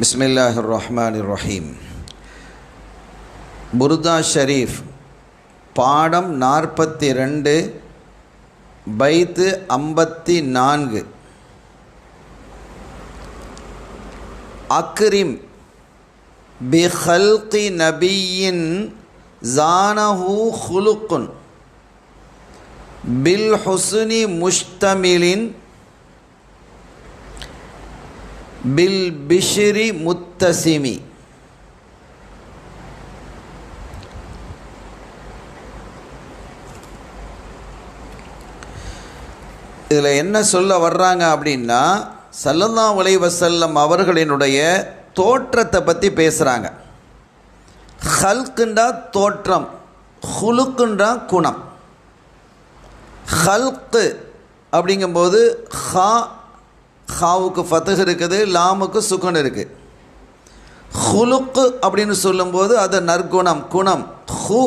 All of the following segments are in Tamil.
பிஸ்மில்லாஹ் ரஹ்மான் ரஹீம் புர்தா ஷரீஃப் பாடம் நாற்பத்தி ரெண்டு பைத்து ஐம்பத்தி நான்கு அக்ரிம் பிஹல்கி நபியின் ஜானஹூ ஹுலுக்குன் பில் ஹுசுனி முஷ்தமிலின் பில் பிஷ்ரி முத்தசிமி இதில் என்ன சொல்ல வர்றாங்க அப்படின்னா சல்லல்லா உலை வசல்லம் அவர்களினுடைய தோற்றத்தை பற்றி பேசுகிறாங்க ஹல்குண்டா தோற்றம் ஹுலுக்குண்டா குணம். ஹல்கு அப்படிங்கும்போது ஹா ஹாவுக்கு ஃபத்தஹ் இருக்குது லாமுக்கு சுகன் இருக்குது ஹுலுக்கு அப்படின்னு சொல்லும்போது அது நற்குணம் குணம். ஹு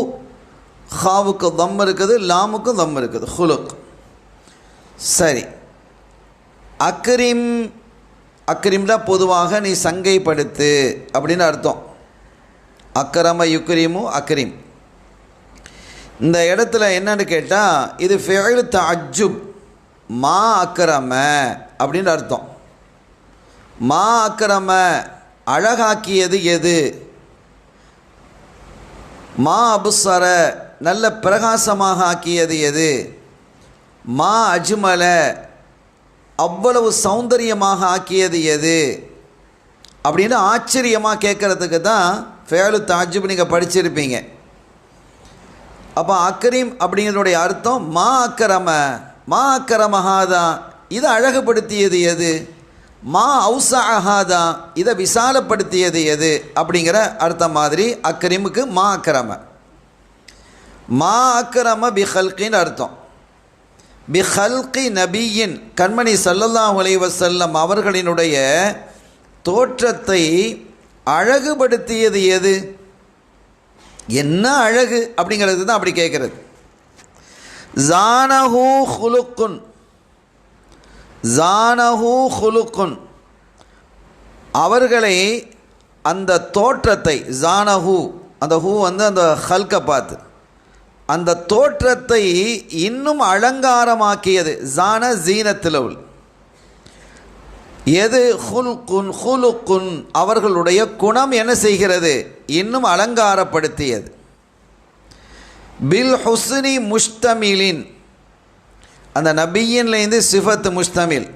ஹாவுக்கு தம் இருக்குது லாமுக்கும் தம் இருக்குது ஹுலுக். சரி. அக்ரிம் அக்ரிம்னா பொதுவாக நீ சங்கைப்படுத்து அப்படின்னு அர்த்தம். அக்கரம யுக்ரிமு அக்ரிம். இந்த இடத்துல என்னன்னு கேட்டால் இது ஃபெயில் தஜுப் மா அக்கிரம அப்படின்னு அர்த்தம். மா அக்கரம அழகாக்கியது எது? மா அபுசர நல்ல பிரகாசமாக ஆக்கியது எது? மா அஜ்மல அவ்வளவு சௌந்தரியமாக ஆக்கியது எது? அப்படின்னு ஆச்சரியமாக கேட்குறதுக்கு தான் ஃபேலு தாஜிப் நீங்கள் படிச்சிருப்பீங்க. அப்போ அக்கரீம் அப்படிங்கிறதுடைய அர்த்தம் மா அக்கரம. மா அக்கரமஹாதா இதை அழகுபடுத்தியது எது? மா அவுசா அஹாதா இதை விசாலப்படுத்தியது எது? அப்படிங்கிற அர்த்தம் மாதிரி அக்கரிமுக்கு மா அக்கரம மா அக்கரம பிஹல்கின் அர்த்தம். பிஹல்கி நபியின் கண்மணி சல்லல்லாஹ் வசல்லம் அவர்களினுடைய தோற்றத்தை அழகுபடுத்தியது எது? என்ன அழகு அப்படிங்கிறது தான் அப்படி கேட்குறது. ஜானஹூ ஹுலுக்குன். ஜானஹூ ஹுலுக்குன். அவர்களை அந்த தோற்றத்தை ஜானஹூ அந்த ஹூ வந்து அந்த ஹல்கை பார்த்து. அந்த தோற்றத்தை இன்னும் அலங்காரமாக்கியது ஜான ஜீனத்திலவுல் எது ஹுல்குன் ஹுலுக்குன் அவர்களுடைய குணம் என்ன செய்கிறது இன்னும் அலங்காரப்படுத்தியது. பில் ஹுஸ்னி முஷ்தமிலின் அந்த நபியின்லேருந்து சிஃபத் முஸ்தமில்.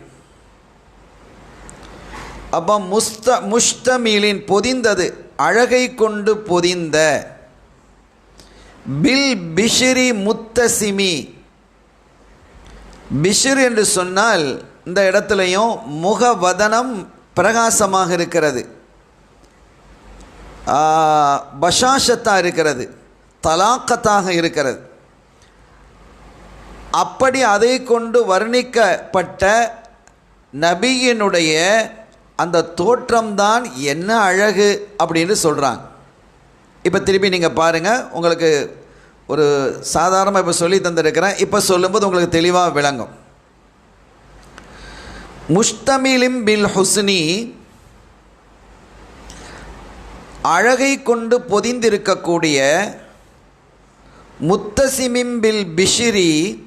அப்போ முஸ்த முஷ்தமிலின் பொதிந்தது அழகை கொண்டு பொதிந்த. பில் பிஷிரி முத்தசிமி பிஷிர் என்று சொன்னால் இந்த இடத்துலையும் முகவதனம் பிரகாசமாக இருக்கிறது. பஷாஷத்தாக இருக்கிறது. தலாக்கத்தாக இருக்கிறது. அப்படி அதை கொண்டு வர்ணிக்கப்பட்ட நபியினுடைய அந்த தோற்றம்தான் என்ன அழகு அப்படின்னு சொல்கிறாங்க இப்போ திருப்பி நீங்கள் பாருங்கள் உங்களுக்கு ஒரு சாதாரணமாக இப்போ சொல்லி தந்திருக்கிறேன். இப்போ சொல்லும்போது உங்களுக்கு தெளிவாக விளங்கும். முஷ்தமிலிம் பில் ஹுஸ்னி அழகை கொண்டு பொதிந்திருக்கக்கூடிய முத்தசிமிம்பில் பிஷிரி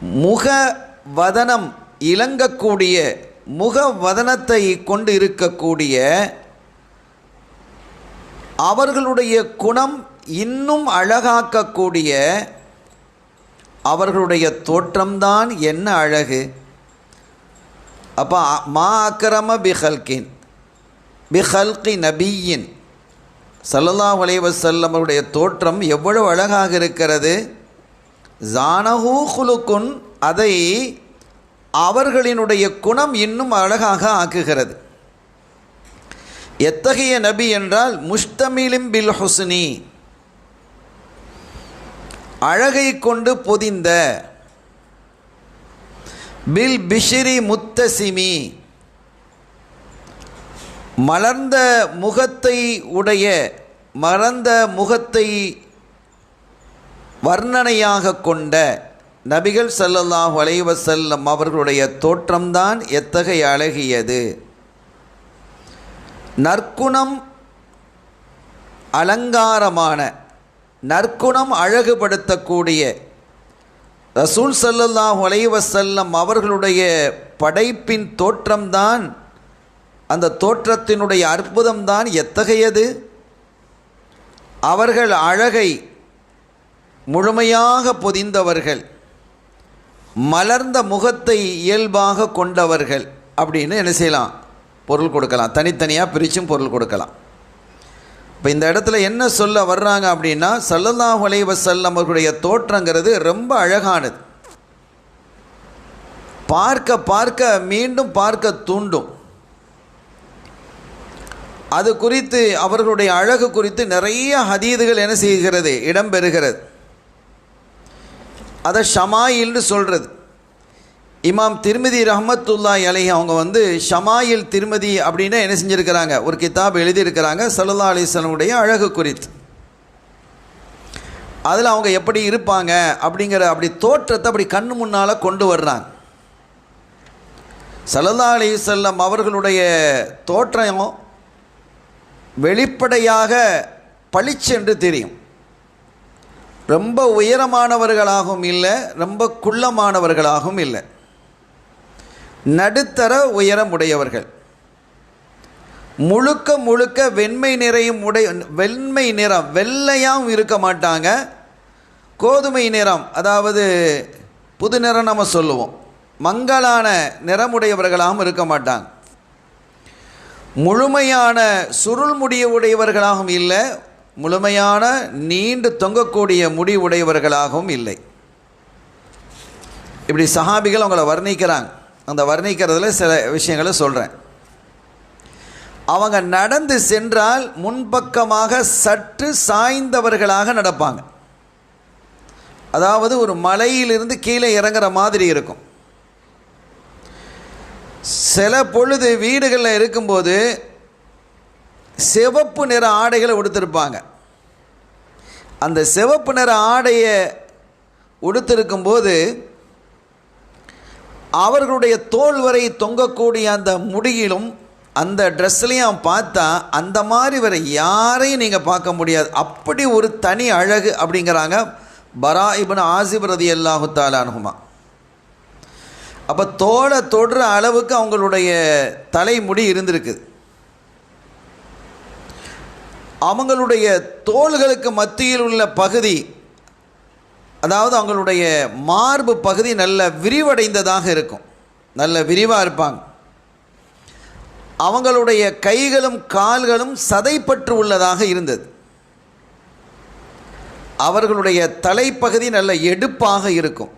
முக வதனம் இலங்கக்கூடிய முக வதனத்தை கொண்டு இருக்கக்கூடிய அவர்களுடைய குணம் இன்னும் அழகாக்கக்கூடிய அவர்களுடைய தோற்றம்தான் என்ன அழகு? அப்போ மா அக்கிரம பிஹல்கின் பிஹல்கி நபியின் சல்லல்லா வலைவசல்லம் அவருடைய தோற்றம் எவ்வளவு அழகாக இருக்கிறது? ஜானஹூ குலுக்குன் அதை அவர்களினுடைய குணம் இன்னும் அழகாக ஆக்குகிறது. எத்தகைய நபி என்றால் முஷ்தமிலிம் பில் ஹுஸ்னி. அழகை கொண்டு பொதிந்த. பில் பிஷிரி முத்தசிமி. மலர்ந்த முகத்தை உடைய மறந்த முகத்தை வர்ணனையாக கொண்ட நபிகள் சல்லல்லாஹ் வலைவசல்லம் அவர்களுடைய தோற்றம்தான் எத்தகைய அழகியது. நற்குணம் அலங்காரமான நற்குணம் அழகுபடுத்தக்கூடிய ரசூல் சல்லல்லாஹ் வலைவசல்லம் அவர்களுடைய படைப்பின் தோற்றம்தான் அந்த தோற்றத்தினுடைய அற்புதம்தான் எத்தகையது? அவர்கள் அழகை முழுமையாக பொதிந்தவர்கள் மலர்ந்த முகத்தை இயல்பாக கொண்டவர்கள் அப்படின்னு என்ன செய்யலாம்? பொருள் கொடுக்கலாம். தனித்தனியாக பிரித்தும் பொருள் கொடுக்கலாம். இப்போ இந்த இடத்துல என்ன சொல்ல வர்றாங்க அப்படின்னா சல்லல்லாஹு அலைஹி அவர்களுடைய தோற்றங்கிறது ரொம்ப அழகானது. பார்க்க பார்க்க மீண்டும் பார்க்க தூண்டும். அது குறித்து அவர்களுடைய அழகு குறித்து நிறைய ஹதீதுகள் என்ன செய்கிறது இடம்பெறுகிறது அதை ஷமாயில்னு சொல்கிறது இமாம் திருமதி ரஹமத்துல்லாய் அலை அவங்க வந்து ஷமாயில் திருமதி அப்படின்னு என்ன செஞ்சுருக்கிறாங்க ஒரு கிதாப் எழுதியிருக்கிறாங்க சல்லா அலிஸ்லனுடைய அழகு குறித்து. அதில் அவங்க எப்படி இருப்பாங்க அப்படிங்கிற அப்படி தோற்றத்தை அப்படி கண்ணு முன்னால் கொண்டு வர்றாங்க. சல்லா அலிசல்லம் அவர்களுடைய தோற்றம் வெளிப்படையாக பளிச்சென்று தெரியும். ரொம்ப உயரமானவர்களாகவும் இல்லை ரொம்ப குள்ளமானவர்களாகவும் இல்லை. நடுத்தர உயரம் உடையவர்கள் முழுக்க முழுக்க வெண்மை நிறையும் உடை வெண்மை நிறம் வெள்ளையாகவும் இருக்க மாட்டாங்க. கோதுமை நிறம் அதாவது புது நிறம் நம்ம சொல்லுவோம். மங்கலான நிறமுடையவர்களாகவும் இருக்க மாட்டாங்க. முழுமையான சுருள் முடிய உடையவர்களாகவும் இல்லை முழுமையான நீண்டு தொங்கக்கூடிய முடி உடையவர்களாகவும் இல்லை. இப்படி சஹாபிகள் அவங்கள வர்ணிக்கிறாங்க. அந்த வர்ணிக்கிறதுல சில விஷயங்களை சொல்கிறேன் அவங்க நடந்து சென்றால் முன்பக்கமாக சற்று சாய்ந்தவர்களாக நடப்பாங்க. அதாவது ஒரு மலையிலிருந்து கீழே இறங்குற மாதிரி இருக்கும். சில பொழுது வீடுகளில் இருக்கும்போது சிவப்பு நிற ஆடைகளை உடுத்திருப்பாங்க. அந்த சிவப்பு நிற ஆடையை உடுத்திருக்கும்போது அவர்களுடைய தோல் வரை தொங்கக்கூடிய அந்த முடியிலும் அந்த ட்ரெஸ்லையும் பார்த்தா அந்த மாதிரி வேறு யாரையும் நீங்கள் பார்க்க முடியாது. அப்படி ஒரு தனி அழகு அப்படிங்கிறாங்க பரா இபன் ஆசிப் ரதி அல்லாஹு தாலானுமா அப்போ தோலை தொடுற அளவுக்கு அவங்களுடைய தலைமுடி இருந்திருக்குது அவங்களுடைய தோள்களுக்கு மத்தியில் உள்ள பகுதி அதாவது அவங்களுடைய மார்பு பகுதி நல்ல விரிவடைந்ததாக இருக்கும். நல்ல விரிவாக இருப்பாங்க. அவங்களுடைய கைகளும் கால்களும் சதைப்பற்று உள்ளதாக இருந்தது. அவர்களுடைய தலைப்பகுதி நல்ல எடுப்பாக இருக்கும்.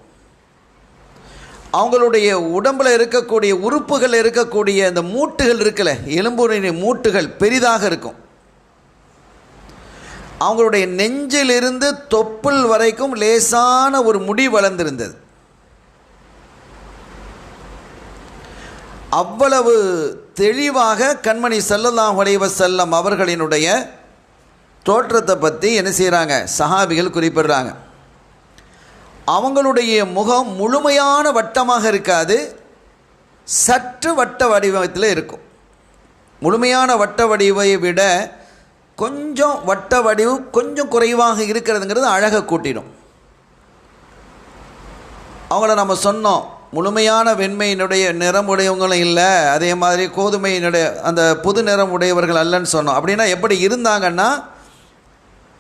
அவங்களுடைய உடம்பில் இருக்கக்கூடிய உறுப்புகள் இருக்கக்கூடிய அந்த மூட்டுகள் இருக்குல்ல எலும்புடைய மூட்டுகள் பெரிதாக இருக்கும். அவங்களுடைய நெஞ்சிலிருந்து தொப்புள் வரைக்கும் லேசான ஒரு முடி வளர்ந்திருந்தது. அவ்வளவு தெளிவாக கண்மணி செல்லலாம் உடையவ செல்லம் அவர்களினுடைய தோற்றத்தை பற்றி என்ன செய்கிறாங்க சஹாபிகள் குறிப்பிடுறாங்க. அவங்களுடைய முகம் முழுமையான வட்டமாக இருக்காது சற்று வட்ட வடிவத்தில் இருக்கும். முழுமையான வட்ட வடிவை விட கொஞ்சம் வட்ட வடிவு கொஞ்சம் குறைவாக இருக்கிறதுங்கிறது அழகை கூட்டிடும். அவங்கள நம்ம சொன்னோம் முழுமையான வெண்மையினுடைய நிறம் உடையவங்களும் இல்லை அதே மாதிரி கோதுமையினுடைய அந்த புது நிறம் உடையவர்கள் அல்லன்னு சொன்னோம். அப்படின்னா எப்படி இருந்தாங்கன்னா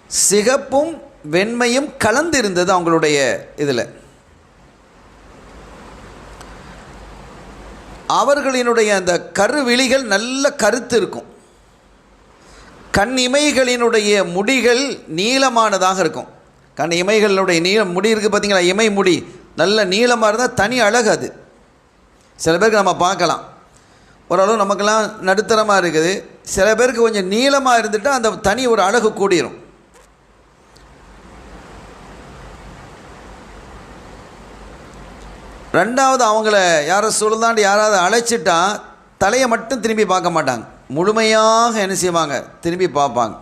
சிகப்பும் வெண்மையும் கலந்து இருந்தது அவங்களுடைய இதில். அவர்களினுடைய அந்த கருவிழிகள் நல்ல கருத்து இருக்கும். கண் இமைகளினுடைய முடிகள் நீளமானதாக இருக்கும். கண் இமைகளுடைய நீளம் முடி இருக்குது பார்த்தீங்களா இமை முடி. நல்ல நீளமாக இருந்தால் தனி அழகு அது. சில பேருக்கு நம்ம பார்க்கலாம். ஓரளவு நமக்கெல்லாம் நடுத்தரமாக இருக்குது. சில பேருக்கு கொஞ்சம் நீளமாக இருந்துட்டால் அந்த தனி ஒரு அழகு கூடிரும். ரெண்டாவது அவங்கள யாரை சொல்லுதாண்டு யாராவது அழைச்சிட்டா தலையை மட்டும் திரும்பி பார்க்க மாட்டாங்க. முழுமையாக என்ன செய்வாங்க? திரும்பி பார்ப்பாங்க.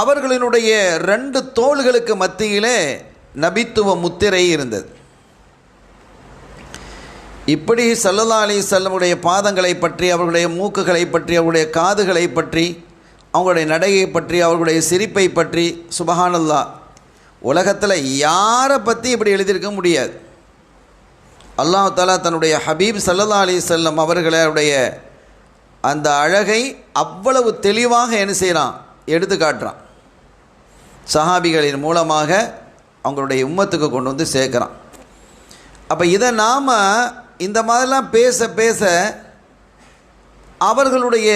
அவர்களினுடைய ரெண்டு தோள்களுக்கு மத்தியிலே நபித்துவ முத்திரை இருந்தது. இப்படி சல்லல்லா அலி செல்லமுடைய பாதங்களை பற்றி அவர்களுடைய மூக்குகளை பற்றி அவருடைய காதுகளை பற்றி அவங்களுடைய நடையை பற்றி அவர்களுடைய சிரிப்பை பற்றி சுபஹானல்லா உலகத்தில் யாரை பற்றி இப்படி எழுதியிருக்க முடியாது. அல்லாஹ் தாலா தன்னுடைய ஹபீப் சல்லா அலி செல்லம் அவர்களுடைய அந்த அழகை அவ்வளவு தெளிவாக என்ன செய்கிறான் எடுத்து காட்டுறான். சஹாபிகளின் மூலமாக அவங்களுடைய உம்மத்துக்கு கொண்டு வந்து சேர்க்குறான். அப்போ இதை நாம் இந்த மாதிரிலாம் பேச பேச அவர்களுடைய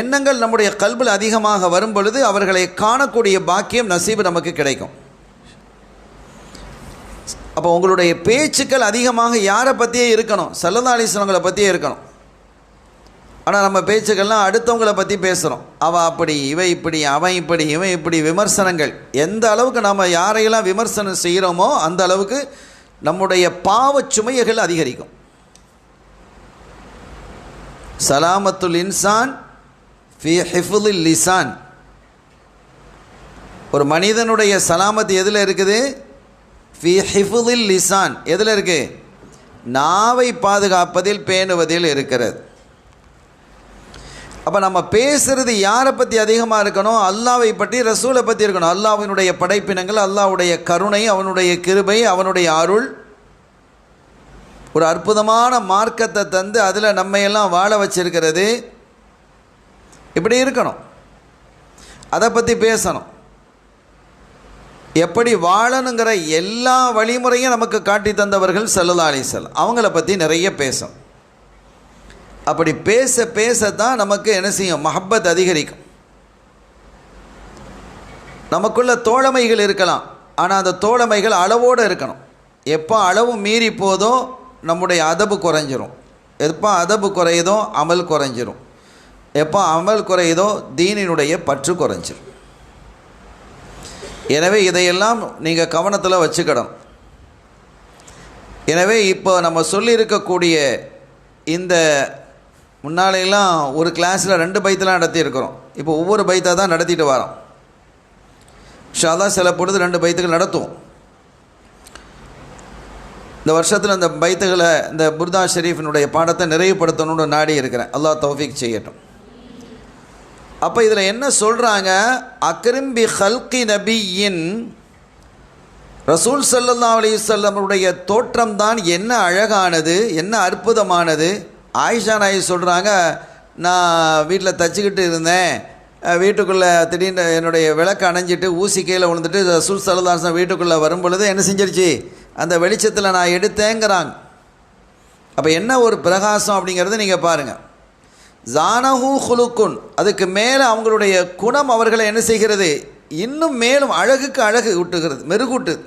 எண்ணங்கள் நம்முடைய கல்வில் அதிகமாக வரும் பொழுது அவர்களை காணக்கூடிய பாக்கியம் நசீபு நமக்கு கிடைக்கும். அப்போ உங்களுடைய பேச்சுக்கள் அதிகமாக யாரை பற்றியே இருக்கணும்? சல்லதா பற்றியே இருக்கணும். ஆனால் நம்ம பேச்சுக்கள்லாம் அடுத்தவங்களை பற்றி பேசுகிறோம் அவள் அப்படி இவை இப்படி அவன் இப்படி இவன் இப்படி விமர்சனங்கள். எந்த அளவுக்கு நம்ம யாரையெல்லாம் விமர்சனம் செய்கிறோமோ அந்த அளவுக்கு நம்முடைய பாவச் சுமைகள் அதிகரிக்கும். சலாமத்துல் இன்சான் ஃபி ஹிஃபுல் லிசான் ஒரு மனிதனுடைய சலாமத்து எதில் இருக்குது? ஃபி ஹிஃபுலில் லிசான் எதில் இருக்குது நாவை பாதுகாப்பதில் பேணுவதில் இருக்கிறது. அப்போ நம்ம பேசுகிறது யாரை பற்றி அதிகமாக இருக்கணும்? அல்லாவை பற்றி ரசூலை பற்றி இருக்கணும். அல்லாவினுடைய படைப்பினங்கள் அல்லாவுடைய கருணை அவனுடைய கிருபை அவனுடைய அருள். ஒரு அற்புதமான மார்க்கத்தை தந்து அதில் நம்மையெல்லாம் வாழ வச்சிருக்கிறது. இப்படி இருக்கணும். அதை பற்றி பேசணும். எப்படி வாழணுங்கிற எல்லா வழிமுறையும் நமக்கு காட்டி தந்தவர்கள் சல்லா அலிசல் அவங்கள பற்றி நிறைய பேசும் அப்படி பேச பேச தான் நமக்கு என்ன செய்யும்? மஹப்பத் அதிகரிக்கும். நமக்குள்ள தோழமைகள் இருக்கலாம். ஆனால் அந்த தோழமைகள் அளவோடு இருக்கணும். எப்போ அளவு மீறி போதோ நம்முடைய அதபு குறைஞ்சிரும். எப்போ அதபு குறையுதோ அமல் குறைஞ்சிரும். எப்போ அமல் குறையுதோ தீனினுடைய பற்று குறைஞ்சிரும். எனவே இதையெல்லாம் நீங்கள் கவனத்தில் வச்சுக்கணும். எனவே இப்போ நம்ம சொல்லியிருக்கக்கூடிய இந்த முன்னாலையெல்லாம் ஒரு கிளாஸில் ரெண்டு பைத்தெலாம் நடத்தியிருக்கிறோம். இப்போ ஒவ்வொரு பைத்தாக தான் நடத்திட்டு வரோம். ஷாதா சில பொழுது ரெண்டு பைத்துகள் நடத்துவோம். இந்த வருஷத்தில் இந்த பைத்துகளை இந்த புர்தா ஷெரீஃபினுடைய பாடத்தை நிறைவுபடுத்தணும்னு நாடி இருக்கிறேன். அல்லா தௌஃபிக் செய்யட்டும். அப்போ இதில் என்ன சொல்கிறாங்க அக்ரிம்பி ஹல்கி நபியின் ரசூல் சல்லல்லா அலிசல்லமுடைய தோற்றம் தான் என்ன அழகானது என்ன அற்புதமானது? ஆயிஷா நாய் சொல்கிறாங்க நான் வீட்டில் தச்சுக்கிட்டு இருந்தேன். வீட்டுக்குள்ளே திடீர்னு என்னுடைய விளக்கு அணைஞ்சிட்டு ஊசி கீழே விழுந்துட்டு ரசூல் சல்லதாசன் வீட்டுக்குள்ளே வரும் பொழுது என்ன செஞ்சிருச்சு? அந்த வெளிச்சத்தில் நான் எடுத்தேங்கிறாங்க. அப்போ என்ன ஒரு பிரகாசம் அப்படிங்கிறத நீங்கள் பாருங்கள் ஜானஹூ ஹுலுக்குன். அதுக்கு மேலே அவங்களுடைய குணம் அவர்களை என்ன செய்கிறது? இன்னும் மேலும் அழகுக்கு அழகு ஊட்டுகிறது மெருகூட்டு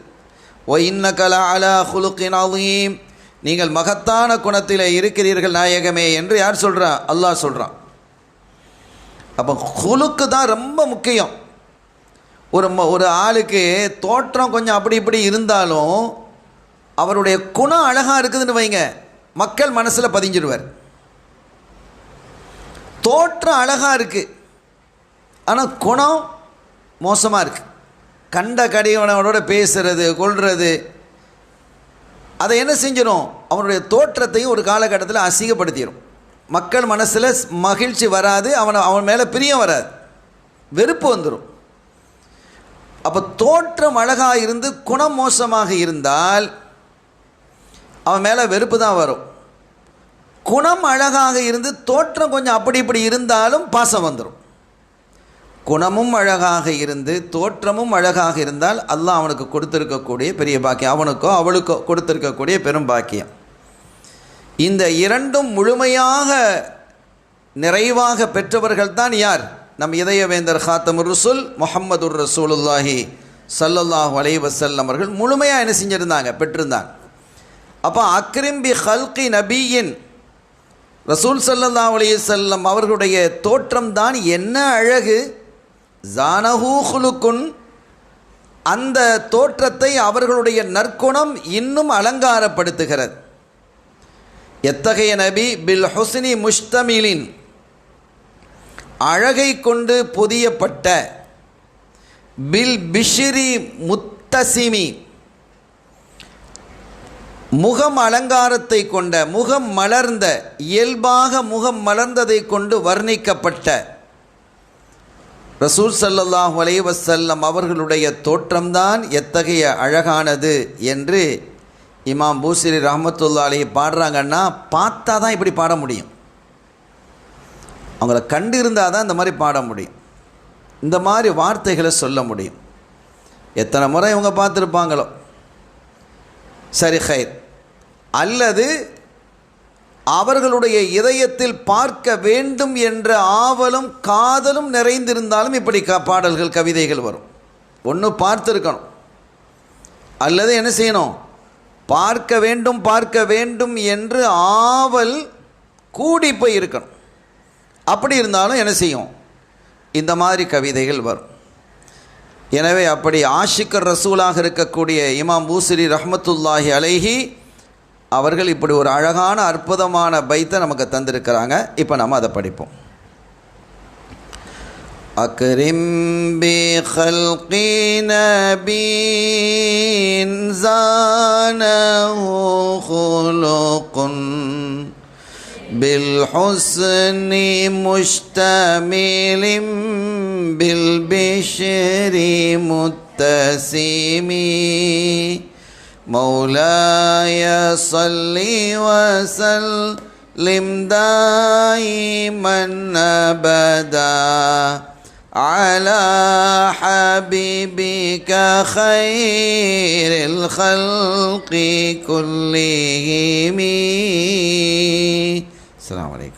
ஓ இன்ன கலா அலா ஹுலுக்கின் நீங்கள் மகத்தான குணத்தில் இருக்கிறீர்கள் நாயகமே என்று யார் சொல்கிறா அல்லாஹ் சொல்கிறான் அப்போ ஹுலுக்கு தான் ரொம்ப முக்கியம். ஒரு ம- ஒரு ஆளுக்கு தோற்றம் கொஞ்சம் அப்படி இப்படி இருந்தாலும் அவருடைய குணம் அழகாக இருக்குதுன்னு வைங்க. மக்கள் மனசில் பதிஞ்சிடுவார் தோற்றம் அழகாக இருக்குது ஆனால் குணம் மோசமாக இருக்குது கண்ட கடியவனோட பேசுகிறது கொள்வது அதை என்ன செஞ்சிடும் அவனுடைய தோற்றத்தையும் ஒரு காலகட்டத்தில் அசிங்கப்படுத்திடும் மக்கள் மனசில் மகிழ்ச்சி வராது அவனை அவன் மேலே பிரியம் வராது. வெறுப்பு வந்துடும் அப்போ தோற்றம் அழகாக இருந்து குணம் மோசமாக இருந்தால் அவன் மேலே வெறுப்பு தான் வரும். குணம் அழகாக இருந்து தோற்றம் கொஞ்சம் அப்படி இப்படி இருந்தாலும் பாசம் வந்துடும் குணமும் அழகாக இருந்து தோற்றமும் அழகாக இருந்தால் அல்லாஹ் அவனுக்கு கொடுத்துருக்கக்கூடிய பெரிய பாக்கியம். அவனுக்கோ அவளுக்கோ கொடுத்துருக்கக்கூடிய பெரும் பாக்கியம். இந்த இரண்டும் முழுமையாக நிறைவாக பெற்றவர்கள் தான் யார்? நம் இதயவேந்தர் ஹாத்தமுர் ரசூல் முஹம்மதுர் ரசூலுல்லாஹி சல்லல்லாஹ் அலைஹி அவர்கள் முழுமையாக என்ன செஞ்சுருந்தாங்க? பெற்றிருந்தாங்க. அப்போ அக்ரிம்பி ஹல்கி நபியின் ரசூல் ஸல்லல்லாஹு அலி செல்லம் அவர்களுடைய தோற்றம் தான் என்ன அழகு? ஜானஹூ ஹுலுக்குன். அந்த தோற்றத்தை அவர்களுடைய நற்குணம் இன்னும் அலங்காரப்படுத்துகிறது. எத்தகைய நபி? பில் ஹுசினி முஷ்தமிலின். அழகை கொண்டு பொதியப்பட்ட. பில் பிஷிரி முத்தசிமி முகம் அலங்காரத்தை கொண்ட முகம் மலர்ந்த இயல்பாக முகம் மலர்ந்ததை கொண்டு வர்ணிக்கப்பட்ட ரசூல் ஸல்லல்லாஹு அலைஹி அவர்களுடைய தோற்றம்தான் எத்தகைய அழகானது என்று இமாம் பூசிரி ரஹமத்துல்லா அலைஹி பாடுறாங்கன்னா பார்த்தா தான் இப்படி பாட முடியும். அவங்கள கண்டு இருந்தால் தான் இந்த மாதிரி பாட முடியும். இந்த மாதிரி வார்த்தைகளை சொல்ல முடியும். எத்தனை முறை இவங்க பார்த்துருப்பாங்களோ. சரி ஹைர். அல்லது அவர்களுடைய இதயத்தில் பார்க்க வேண்டும் என்ற ஆவலும் காதலும் நிறைந்திருந்தாலும் இப்படி க பாடல்கள் கவிதைகள் வரும். ஒன்று பார்த்துருக்கணும். அல்லது என்ன செய்யணும்? பார்க்க வேண்டும் பார்க்க வேண்டும் என்று ஆவல் கூடி போய் இருக்கணும். அப்படி இருந்தாலும் என்ன செய்யும்? இந்த மாதிரி கவிதைகள் வரும். எனவே அப்படி ஆஷிக்கர் ரசூலாக இருக்கக்கூடிய இமாம் பூசிரி ரஹமத்துல்லாஹி அலைஹி அவர்கள் இப்படி ஒரு அழகான அற்புதமான பைத்தை நமக்கு தந்திருக்கிறாங்க. இப்போ நம்ம அதை படிப்போம். அக்ரிம் பி ஹல்கி நபீன் ஜானஹு بالحسن مشتمل بالبشر متسم. مولاي صل وسلم دائما أبدا على حبيبك خير الخلق كلهم. السلام عليكم